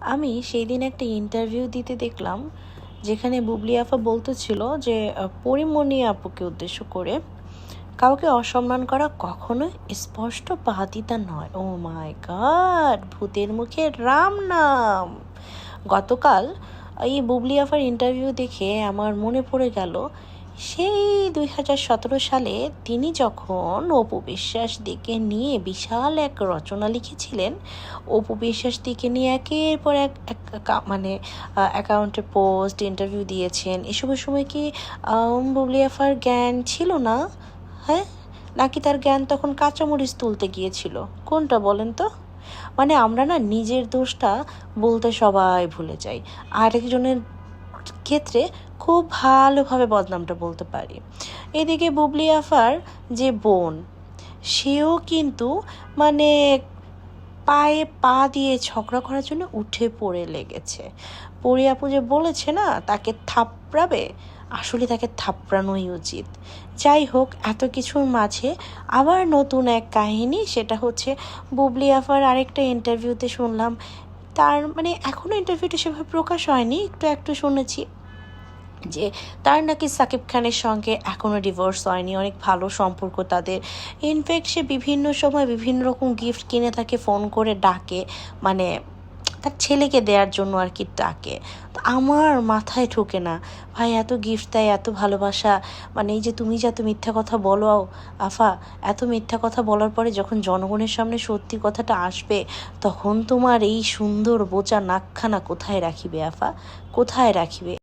আমি সেই দিন একটা ইন্টারভিউ দিতে দেখলাম, যেখানে বুবলি আফা বলতেছিল যে পরিমণি আপুকে উদ্দেশ্য করে কাউকে অসম্মান করা কখনো স্পষ্ট বাদিতা নয়। ও মাই গড ভূতের মুখে রাম নাম। গতকাল এই বুবলি আফার ইন্টারভিউ দেখে আমার মনে পড়ে গেল সেই দুই হাজার সতেরো সালে তিনি যখন অপু বিশ্বাস দিকে নিয়ে বিশাল এক রচনা লিখেছিলেন অপু বিশ্বাস দিকে নিয়ে একের পর এক মানে অ্যাকাউন্টে পোস্ট ইন্টারভিউ দিয়েছেন। এসবের সময় কি আম, বুবলি আফার জ্ঞান ছিল না? হ্যাঁ? নাকি তার জ্ঞান তখন কাঁচামরিচ তুলতে গিয়েছিল? কোনটা বলেন তো? মানে আমরা না নিজের দোষটা বলতে সবাই ভুলে যাই। আরেকজনের ক্ষেত্রে খুব ভালোভাবে বদনামটা বলতে পারি। এদিকে বুবলি আফার যে বোন, সেও কিন্তু মানে পায়ে পা দিয়ে ঝগড়া করার জন্য উঠে পড়ে লেগেছে। পরি আপু যে বলেছে না, তাকে থাপড়াবে, আসলে তাকে থাপড়ানোই উচিত। যাই হোক, এত কিছুর মাঝে আবার নতুন এক কাহিনী, সেটা হচ্ছে বুবলি আফার আরেকটা ইন্টারভিউতে শুনলাম, তার মানে এখনও ইন্টারভিউটা সেভাবে প্রকাশ হয়নি, একটু একটু শুনেছি। যে তার নাকি সাকিব খানের সঙ্গে এখনও ডিভোর্স হয়নি, অনেক ভালো সম্পর্ক তাদের। ইনফ্যাক্ট সে বিভিন্ন সময় বিভিন্ন রকম গিফট কিনে তাকে ফোন করে ডাকে মানে তার ছেলেকে দেওয়ার জন্য আর কি ডাকে। তো আমার মাথায় ঢোকে না, ভাই, এত গিফট দেয়, এত ভালোবাসা মানে এই যে তুমি যে এত মিথ্যা কথা বলো, আফা, এত মিথ্যা কথা বলার পরে যখন জনগণের সামনে সত্যি কথাটা আসবে, তখন তোমার এই সুন্দর বোচা নাকখানা কোথায় রাখিবে, আফা? কোথায় রাখিবে?